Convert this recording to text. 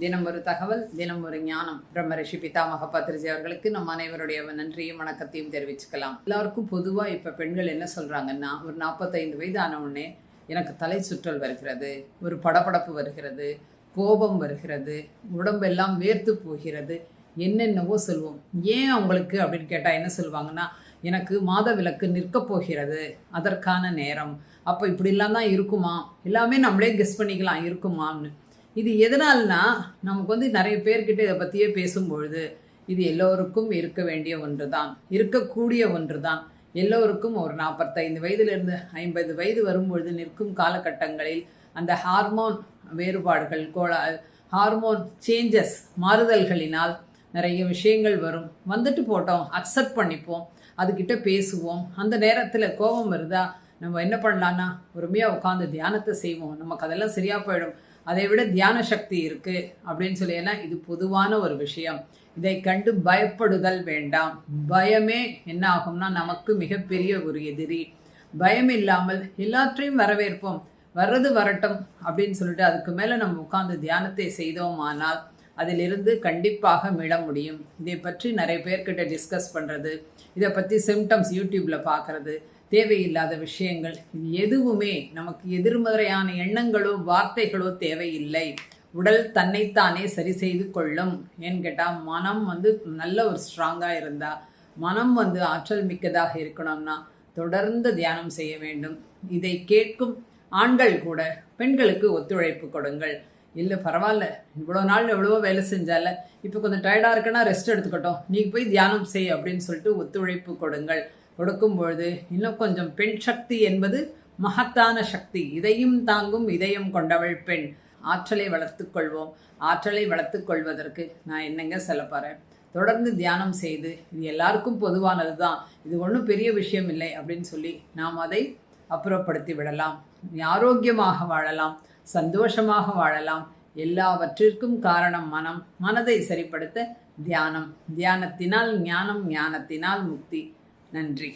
தினம் ஒரு தகவல் தினம் ஒரு ஞானம். பிரம்ம ரிஷி பிதாமக பத்ரிஜி அவர்களுக்கு நம் அனைவருடைய நன்றியும் வணக்கத்தையும் தெரிவிச்சுக்கலாம். எல்லாருக்கும் பொதுவாக இப்போ பெண்கள் என்ன சொல்கிறாங்கன்னா ஒரு நாற்பத்தைந்து வயது ஆன உடனே எனக்கு தலை சுற்றல் வருகிறது ஒரு படபடப்பு வருகிறது கோபம் வருகிறது உடம்பெல்லாம் வேர்த்து போகிறது என்னென்னவோ சொல்லுவோம் ஏன் அவங்களுக்கு அப்படின்னு கேட்டால் என்ன சொல்லுவாங்கன்னா எனக்கு மாத விளக்கு நிற்கப் போகிறது அதற்கான நேரம். அப்போ இப்படிலாம் தான் இருக்குமா? எல்லாமே நம்மளே கெஸ் பண்ணிக்கலாம் இருக்குமான்னு. இது எதனால்னா நமக்கு வந்து நிறைய பேர்கிட்ட இதை பற்றியே பேசும்பொழுது இது எல்லோருக்கும் இருக்க வேண்டிய ஒன்று தான் இருக்கக்கூடிய ஒன்று தான் எல்லோருக்கும் ஒரு நாற்பத்தைந்து வயதிலிருந்து ஐம்பது வயது வரும்பொழுது நிற்கும் காலகட்டங்களில் அந்த ஹார்மோன் வேறுபாடுகள் கோளா ஹார்மோன் சேஞ்சஸ் மாறுதல்களினால் நிறைய விஷயங்கள் வரும். வந்துட்டு போட்டோம் அக்செப்ட் பண்ணிப்போம் அதுக்கிட்ட பேசுவோம். அந்த நேரத்தில் கோபம் வருதா? நம்ம என்ன பண்ணலான்னா பொறுமையாக உட்காந்து தியானத்தை செய்வோம். நமக்கு அதெல்லாம் சரியாக போயிடும். அதை விட தியான சக்தி இருக்குது அப்படின்னு சொல்லி ஏன்னா இது பொதுவான ஒரு விஷயம். இதை கண்டு பயப்படுதல் வேண்டாம். பயமே என்ன ஆகும்னா நமக்கு மிகப்பெரிய ஒரு எதிரி. பயம் இல்லாமல் எல்லாற்றையும் வரவேற்போம். வர்றது வரட்டும் அப்படின்னு சொல்லிட்டு அதுக்கு மேலே நம்ம உட்காந்து தியானத்தை செய்தோமானால் அதிலிருந்து கண்டிப்பாக மீள முடியும். இதை பற்றி நிறைய பேர்கிட்ட டிஸ்கஸ் பண்ணுறது இதை பற்றி சிம்டம்ஸ் யூடியூப்பில் பார்க்குறது தேவையில்லாத விஷயங்கள் இது எதுவுமே நமக்கு எதிர்மறையான எண்ணங்களோ வார்த்தைகளோ தேவையில்லை. உடல் தன்னைத்தானே சரி செய்து கொள்ளும் ஏன்னு கேட்டால் மனம் வந்து நல்ல ஒரு ஸ்ட்ராங்காக இருந்தால் மனம் வந்து ஆற்றல் மிக்கதாக இருக்கணும்னா தொடர்ந்து தியானம் செய்ய வேண்டும். இதை கேட்கும் ஆண்கள் கூட பெண்களுக்கு ஒத்துழைப்பு கொடுங்கள். இல்லை பரவாயில்ல இவ்வளோ நாள் எவ்வளவோ வேலை செஞ்சால இப்போ கொஞ்சம் டயர்டாக இருக்குன்னா ரெஸ்ட் எடுத்துக்கட்டும். நீ போய் தியானம் செய் அப்படின்னு சொல்லிட்டு ஒத்துழைப்பு கொடுங்கள். கொடுக்கும் பொழுது இன்னும் கொஞ்சம் பெண் சக்தி என்பது மகத்தான சக்தி. இதையும் தாங்கும் இதயம் கொண்டவள் பெண். ஆற்றலை வளர்த்துக்கொள்வோம் ஆற்றலை வளர்த்துக்கொள்வதற்கு நான் என்னங்க சொல்ல போகிறேன் தொடர்ந்து தியானம் செய்து இது எல்லாருக்கும் பொதுவானது தான் இது ஒன்றும் பெரிய விஷயம் இல்லை அப்படின்னு சொல்லி நாம் அதை அப்புறப்படுத்தி விடலாம். ஆரோக்கியமாக வாழலாம். சந்தோஷமாக வாழலாம். எல்லாவற்றிற்கும் காரணம் மனம். மனதை சரிப்படுத்த தியானம். தியானத்தினால் ஞானம் ஞானத்தினால் முக்தி. நன்றி.